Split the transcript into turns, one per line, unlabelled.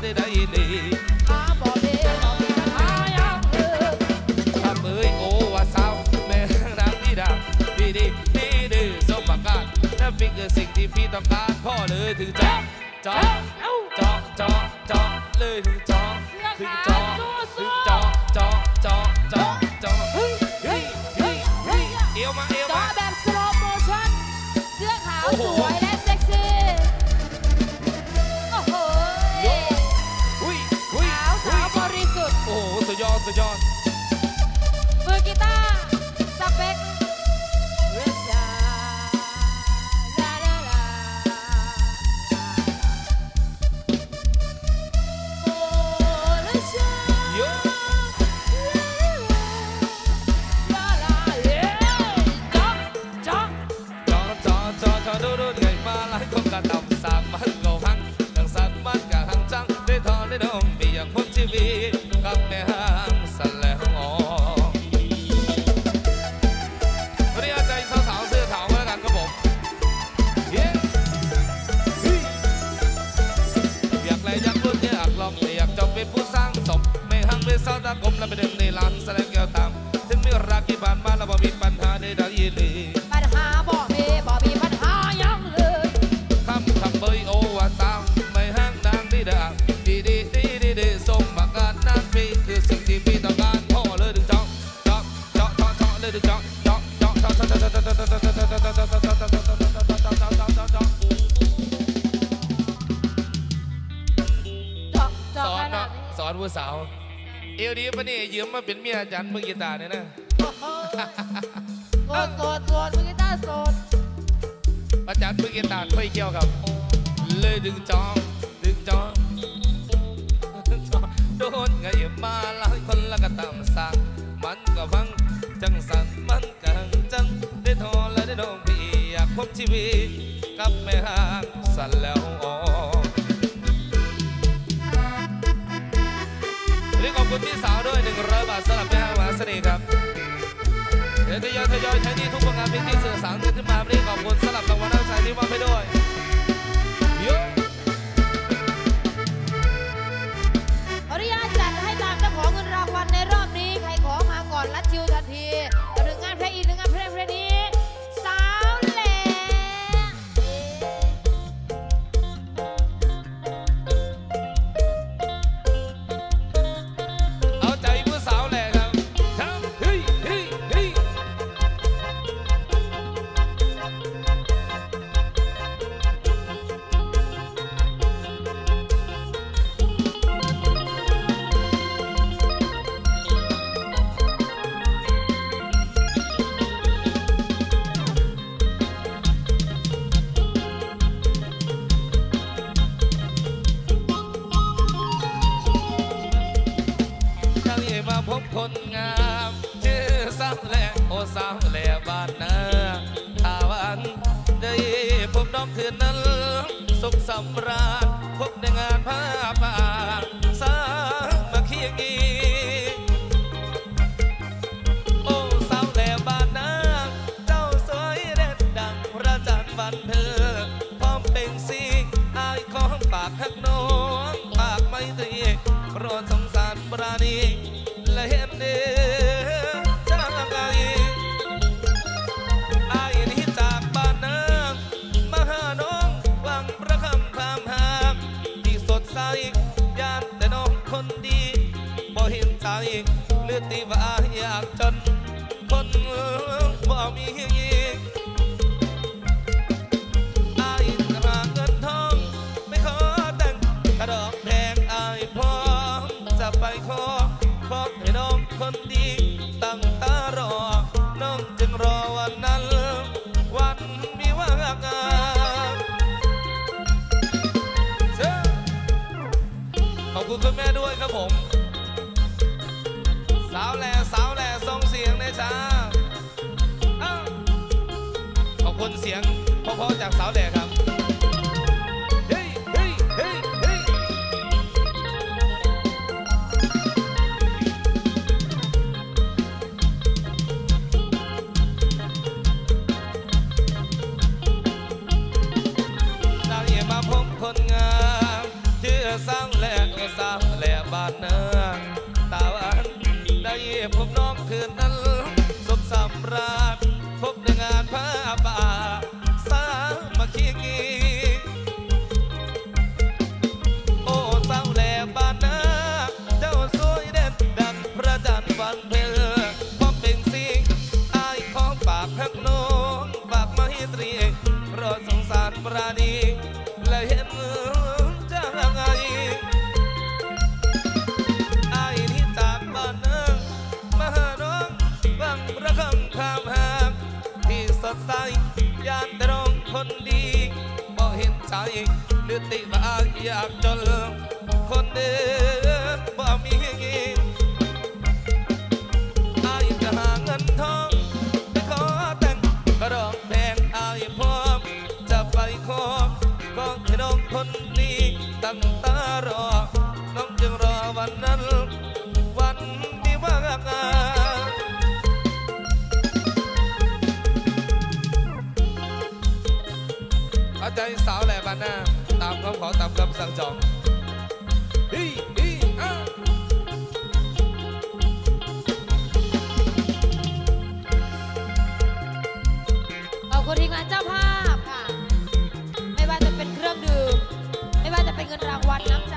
เลอา
บ่เบอายัเอา
โอ
ว่สาวแม่รักที่
ดาดีดีดี
ดีสมประ
กน่นเป็นคืสิ่งที่พี่ต้องการพ่อเลยถึงจอกจ๊อกจอกจอกจอกเลยถึงจอกถึงจอกถึงจอก ที่บ้านมาเราบ่มีปัญหาใดๆเลย
ปัญหาบ่มีบ่มีปัญหายังเลย
ทำทำเบยโอว่าตามไม่ห้างนางดีดาดีดีดีดีดีสมบัติงานนั้นมีคือสิ่งที่มีต้องการพ่อเลยดึงจ้องจ้องจ้องจ้องจ้องเลยดึงจ้องจ้องจ้องจ้องจ้องจ้องจ้องจ้องจ้องจ้องจ้องจ้องจ้องจ้องจ้
อง
ส
อ
นเนาะสอนผู้สาว เอวดีปะนี่ยืมมาเป็นเมียอาจารย์มือกีตาร์เนี่ยอะ
โอ้โหโสดโสดมือกีตาร์โสด
อาจารย์มือกีตาร์ไม่เกี่ยวครับ เลยดึงจองดึงจองโดนไงมาหลายคนแล้วก็ตามสั่งมันก็ฟังจังสันมันกังจังได้ทอและได้ดองพี่อยากพบชีวิตกับแม่ห่างสั่นแล้ว ดี๋ยวทยอยทยอยใช้หนี่ทุกผลงานเพลงที่สื่อสารขึ้นมาวันนี้ขอบคุณสำหรับรางวัลน้ำใจที่มอบให้ด้วยา
วแล
โอสาวแลบ้านนาถ้าวันได้พบน้องคืนนั้น สุขสำราญพบในงานผ้าป่าสามา ค ขอบคุณเสียงเพราะๆจากสาวแหล่ครับเฮ้ยเฮ้ยเฮ้ยเฮ้ยนางเย่มาพบคนงามชื่อสร้างแหลกสร้าง หักน้องฝากมาให้ตรีรอสงสารปราณีและเห็นจะไงอายที่จากบ้านนางมาหาน้องบังระคังข้ามหางที่สดใสยานแต่น้องคนดีบ่เห็นใจหรือติว่าอยากจนคนเดินบ่มี ตั้งตารอ น้องจึงรอวันนั้น วันที่ว่างงานเข้าใจสาวแหล่บ้านหน้า ตามคำขอตามคำสั่งจอง
วัลน้ำใจ